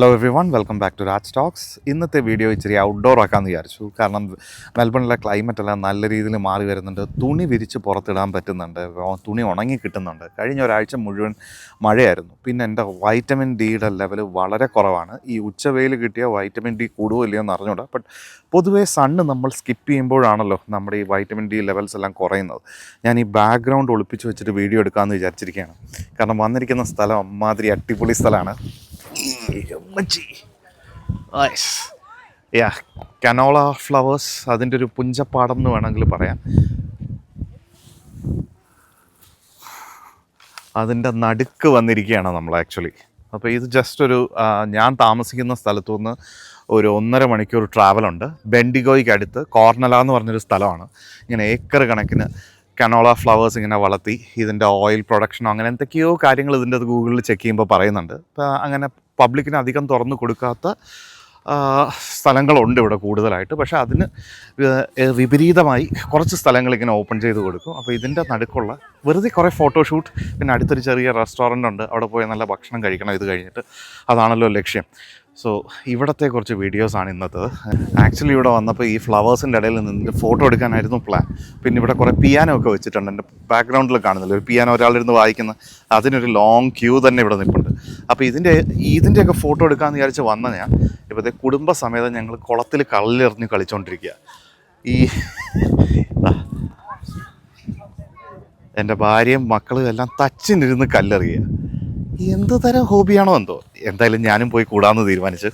Hello everyone welcome back to Raj talks ഇന്നത്തെ video ഇച്ചിരി outdoor ആക്കാമെന്ന് വിചാരിച്ചു. കാരണം മെൽബണിലെ ക്ലൈമറ്റ് എല്ലാം നല്ല രീതിയിൽ മാറി വരുന്നുണ്ട്. തുണി വിരിച്ച് പുറത്തിടാൻ പറ്റുന്നുണ്ട്. തുണി ഉണങ്ങി കിട്ടുന്നുണ്ട്. കഴിഞ്ഞ ഒരാഴ്ച മുഴുവൻ മഴയായിരുന്നു. പിന്നെ എന്റെ വൈറ്റമിൻ ഡിയുടെ ലെവൽ വളരെ കുറവാണ്. ഈ ഉച്ചവെയിൽ കിട്ടിയ വൈറ്റമിൻ ഡി കൂടുമോ ഇല്ലയോ എന്ന് അറിഞ്ഞൂടാ. ബട്ട് പൊതുവേ സണ്ണ് നമ്മൾ സ്കിപ്പ് ചെയ്യുമ്പോഴാണല്ലോ നമ്മുടെ ഈ വൈറ്റമിൻ ഡി ലെവൽസ് എല്ലാം കുറയുന്നത്. ഞാൻ ഈ ബാക്ക്ഗ്രൗണ്ട് ഒളിപ്പിച്ച് വെച്ചിട്ട് വീഡിയോ എടുക്കാമെന്ന് വിചാരിച്ചിരിക്കുകയാണ്. കാരണം വന്നിരിക്കുന്ന സ്ഥലം അമ്മാതിരി അടിപൊളി സ്ഥലമാണ്. യാ കനോള ഫ്ലവേഴ്സ് അതിന്റെ ഒരു പുഞ്ചപ്പാടം എന്ന് വേണമെങ്കിൽ പറയാം. അതിന്റെ നടുക്ക് വന്നിരിക്കുകയാണ് നമ്മൾ ആക്ച്വലി അപ്പോൾ ഇത് ജസ്റ്റ് ഒരു ഞാൻ താമസിക്കുന്ന സ്ഥലത്തു നിന്ന് ഒരു ഒന്നര മണിക്കൂർ ട്രാവലുണ്ട് ബെൻഡിഗോയ്ക്ക് അടുത്ത് കോർണല എന്ന് പറഞ്ഞൊരു സ്ഥലമാണ്. ഇങ്ങനെ ഏക്കർ കണക്കിന് കനോള ഫ്ലവേഴ്സ് ഇങ്ങനെ വളർത്തി ഇതിന്റെ ഓയിൽ പ്രൊഡക്ഷനോ അങ്ങനെ എന്തൊക്കെയോ കാര്യങ്ങൾ ഇതിന്റെ ഗൂഗിളിൽ ചെക്ക് ചെയ്യുമ്പോൾ പറയുന്നുണ്ട്. അപ്പോൾ അങ്ങനെ പബ്ലിക്കിന് അധികം തുറന്നു കൊടുക്കാത്ത സ്ഥലങ്ങളുണ്ട് ഇവിടെ കൂടുതലായിട്ട്. പക്ഷേ അതിന് വിപരീതമായി കുറച്ച് സ്ഥലങ്ങൾ ഇങ്ങനെ ഓപ്പൺ ചെയ്ത് കൊടുക്കും. അപ്പോൾ ഇതിന്റെ നടുക്കുള്ള വെറുതെ കുറേ ഫോട്ടോഷൂട്ട് പിന്നെ അടുത്തൊരു ചെറിയ റെസ്റ്റോറന്റ് ഉണ്ട്. അവിടെ പോയി നല്ല ഭക്ഷണം കഴിക്കണം. ഇത് കഴിഞ്ഞിട്ട് അതാണല്ലോ ലക്ഷ്യം. സോ ഇവിടത്തെ കുറച്ച് വീഡിയോസാണ് ഇന്നത്തത്. ആക്ച്വലി ഇവിടെ വന്നപ്പോൾ ഈ ഫ്ലവേഴ്സിന്റെ ഇടയിൽ നിന്ന് ഫോട്ടോ എടുക്കാനായിരുന്നു പ്ലാൻ പിന്നെ ഇവിടെ കുറേ പിയാനോ ഒക്കെ വെച്ചിട്ടുണ്ട്. എന്റെ ബാക്ക്ഗ്രൗണ്ടിൽ കാണുന്നില്ല? ഒരു പിയാനോ ഒരാളിരുന്ന് വായിക്കുന്ന അതിനൊരു ലോങ് ക്യൂ തന്നെ ഇവിടെ നിൽപ്പുണ്ട് അപ്പോൾ ഇതിന്റെ ഇതിന്റെയൊക്കെ ഫോട്ടോ എടുക്കാമെന്ന് വിചാരിച്ച് വന്ന ഞാൻ. ഇപ്പോഴത്തെ കുടുംബസമേതം ഞങ്ങൾ കുളത്തിൽ കല്ലെറിഞ്ഞ് കളിച്ചുകൊണ്ടിരിക്കുക ഈ. എന്റെ ഭാര്യയും മക്കളും എല്ലാം തച്ചിനിരുന്ന് കല്ലെറിയുക എന്ത് തരം ഹോബിയാണോ എന്തോ? എന്തായാലും ഞാനും പോയി കൂടാമെന്ന് തീരുമാനിച്ച്.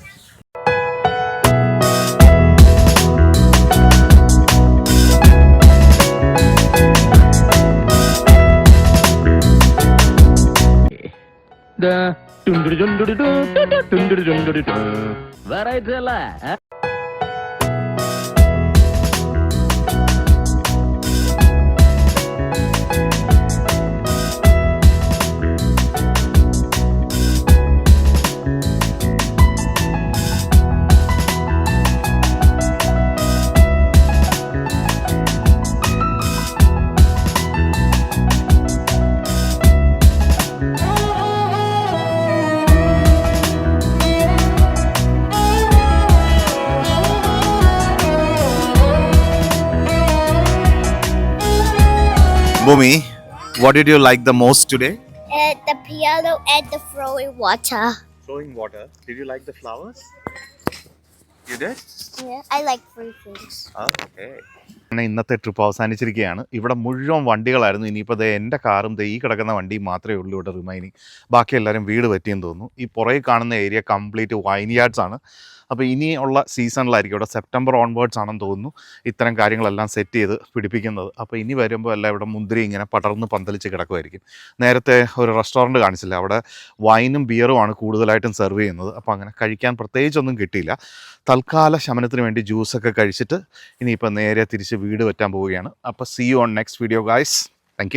വെറൈറ്റി അല്ലേ? Bumi, what did you like the most today? At the piano and the flowing water. Flowing water. Did you like the flowers? You did? Yeah, I like free things. Ah, okay. അങ്ങനെ ഇന്നത്തെ trip അവസാനിച്ചിരിക്കുകയാണ്. ഇവിടെ മുഴുവൻ വണ്ടികളായിരുന്നു. ഇനിയിപ്പോൾ ദേ എന്റെ കാറും ദേ ഈ കിടക്കുന്ന വണ്ടിയും മാത്രമേ ഉള്ളൂ ഇവിടെ റിമൈനിങ് ബാക്കി എല്ലാവരും വീട് പറ്റിയെന്ന് തോന്നുന്നു. ഈ പുറകെ കാണുന്ന ഏരിയ കംപ്ലീറ്റ് വൈൻ യാർഡ്സ് ആണ്. അപ്പോൾ ഇനിയുള്ള സീസണിലായിരിക്കും ഇവിടെ. സെപ്റ്റംബർ ഓൺവേർഡ്സ് ആണെന്ന് തോന്നുന്നു. ഇത്തരം കാര്യങ്ങളെല്ലാം സെറ്റ് ചെയ്ത് പിടിപ്പിക്കുന്നത്. അപ്പോൾ ഇനി വരുമ്പോൾ എല്ലാം ഇവിടെ മുന്തിരി ഇങ്ങനെ പടർന്ന് പന്തലിച്ച് കിടക്കുമായിരിക്കും നേരത്തെ ഒരു റെസ്റ്റോറന്റ് കാണിച്ചില്ല. അവിടെ വൈനും ബിയറുമാണ് കൂടുതലായിട്ടും സെർവ് ചെയ്യുന്നത്. അപ്പോൾ അങ്ങനെ കഴിക്കാൻ പ്രത്യേകിച്ചൊന്നും കിട്ടിയില്ല. തൽക്കാല ശമനത്തിന് വേണ്ടി ജ്യൂസൊക്കെ കഴിച്ചിട്ട് ഇനിയിപ്പോൾ നേരെ തിരിച്ച് വീട് വെറ്റാൻ പോവുകയാണ്. അപ്പോൾ see you on next video guys thank